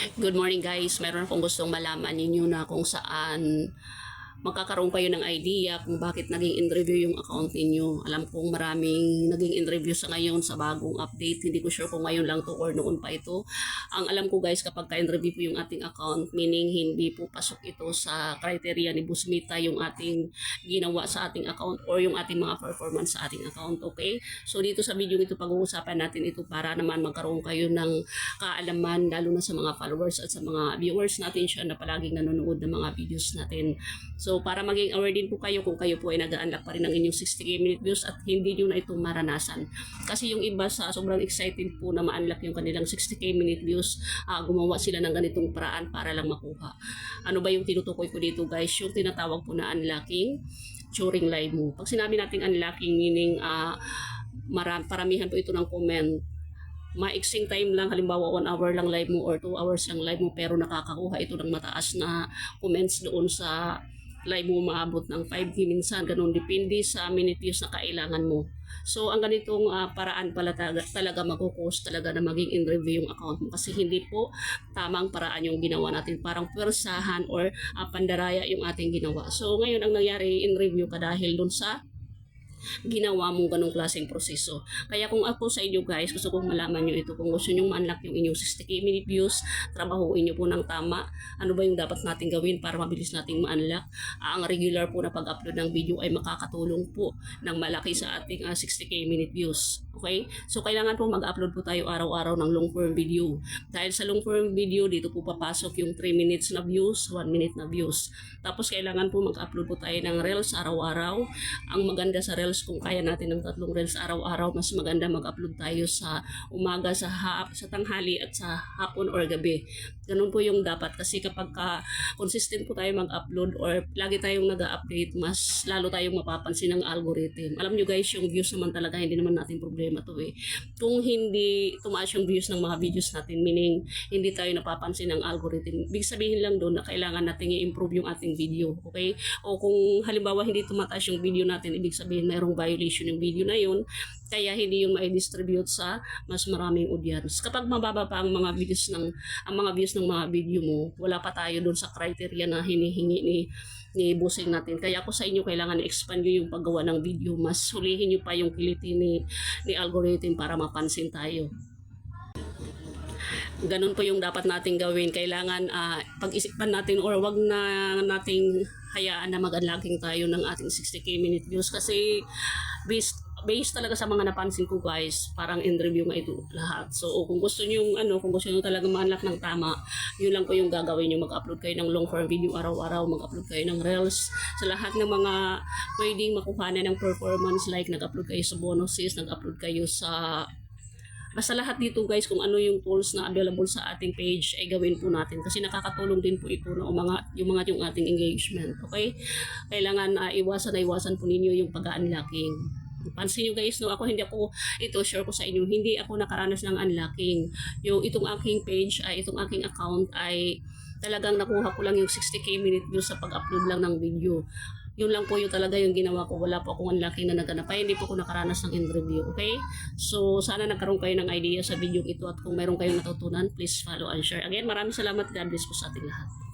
Good morning guys. Meron akong gustong malaman ninyo na kung saan magkakaroon kayo ng idea kung bakit naging in-review yung account ninyo. Alam kong maraming naging in-review sa ngayon sa bagong update. Hindi ko sure kung ngayon lang to or noon pa ito. Ang alam ko guys kapag ka-in-review po yung ating account, meaning hindi po pasok ito sa criteria ni Busmita yung ating ginawa sa ating account or yung ating mga performance sa ating account. Okay? So dito sa video ito pag-uusapan natin ito para naman magkaroon kayo ng kaalaman lalo na sa mga followers at sa mga viewers natin siya na palaging nanonood ng mga videos natin. So para maging aware din po kayo kung kayo po ay nag-unlock pa rin ng inyong 60k minute views at hindi nyo na ito maranasan. Kasi yung iba sa sobrang excited po na ma-unlock yung kanilang 60k minute views, ah, gumawa sila ng ganitong paraan para lang makuha. Ano ba yung tinutukoy ko dito guys? Yung tinatawag po na unlocking during live mo. Pag sinabi nating unlocking meaning ah maram, paramihan po ito ng comment maiksing time lang, halimbawa 1 hour lang live mo or 2 hours lang live mo pero nakakakuha ito ng mataas na comments doon sa live mo maabot ng 5K minsan, ganun depende sa views na kailangan mo. So ang ganitong ah, paraan pala talaga, talaga magkukos talaga na maging in review yung account mo kasi hindi po tamang paraan yung ginawa natin parang pwersahan or ah, pandaraya yung ating ginawa. So ngayon ang nangyari in review ka dahil dun sa ginawa mong ganong klaseng proseso. Kaya kung ako sa inyo guys, gusto kong malaman nyo ito. Kung gusto nyo ma-unlock yung inyong 60k minute views, trabahuin nyo po ng tama. Ano ba yung dapat natin gawin para mabilis nating ma-unlock? Ah, ang regular po na pag-upload ng video ay makakatulong po ng malaki sa ating ah, 60k minute views. Okay? So, kailangan po mag-upload po tayo araw-araw ng long form video. Dahil sa long form video, dito po papasok yung 3 minutes na views, 1 minute na views. Tapos, kailangan po mag-upload po tayo ng reels araw-araw. Ang maganda sa reels, kung kaya natin ng tatlong reels araw-araw, mas maganda mag-upload tayo sa umaga, sa, ha- sa tanghali at sa hapon or gabi. Ganun po yung dapat kasi kapag ka consistent po tayo mag-upload or lagi tayong nag-update, mas lalo tayong mapapansin ng algorithm. Alam nyo guys, yung views naman talaga, hindi naman natin problema to eh. Kung hindi tumaas yung views ng mga videos natin, meaning hindi tayo napapansin ng algorithm, big sabihin lang doon na kailangan natin i-improve yung ating video, okay? O kung halimbawa hindi tumataas yung video natin, ibig sabihin mayroong violation yung video na yun, kaya hindi yung mai-distribute sa mas maraming audience. Kapag mababa pa ang mga videos ng ang mga views ng mga video mo, wala pa tayo doon sa criteria na hinihingi ni ni busing natin. Kaya ako sa inyo kailangan i-expand yung paggawa ng video. Mas hulihin nyo pa yung kiliti ni, ni algorithm para mapansin tayo. Ganun po yung dapat nating gawin. Kailangan ah, pag-isipan natin or wag na nating hayaan na mag-unlocking tayo ng ating 60k minute views kasi based based talaga sa mga napansin ko guys, parang in review nga ito lahat. So kung gusto niyo ano, kung gusto niyo talaga ma-unlock ng tama, yun lang po yung gagawin niyo mag-upload kayo ng long form video araw-araw, mag-upload kayo ng reels sa lahat ng mga pwedeng makuha ng performance like nag-upload kayo sa bonuses, nag-upload kayo sa Basta lahat dito guys, kung ano yung tools na available sa ating page, ay gawin po natin. Kasi nakakatulong din po ito na umangat, yung mga yung ating engagement. Okay? Kailangan na iwasan na iwasan po ninyo yung pag-unlocking. Pansin nyo guys, no, ako hindi ako, ito share ko sa inyo, hindi ako nakaranas ng unlocking. Yung itong aking page, ay itong aking account ay talagang nakuha ko lang yung 60k minute views sa pag-upload lang ng video. Yun lang po yung talaga yung ginawa ko. Wala po akong unlocking na naganap. Kaya hindi po ako nakaranas ng in-review. Okay? So, sana nagkaroon kayo ng idea sa video ito at kung meron kayong natutunan, please follow and share. Again, maraming salamat. God bless po sa ating lahat.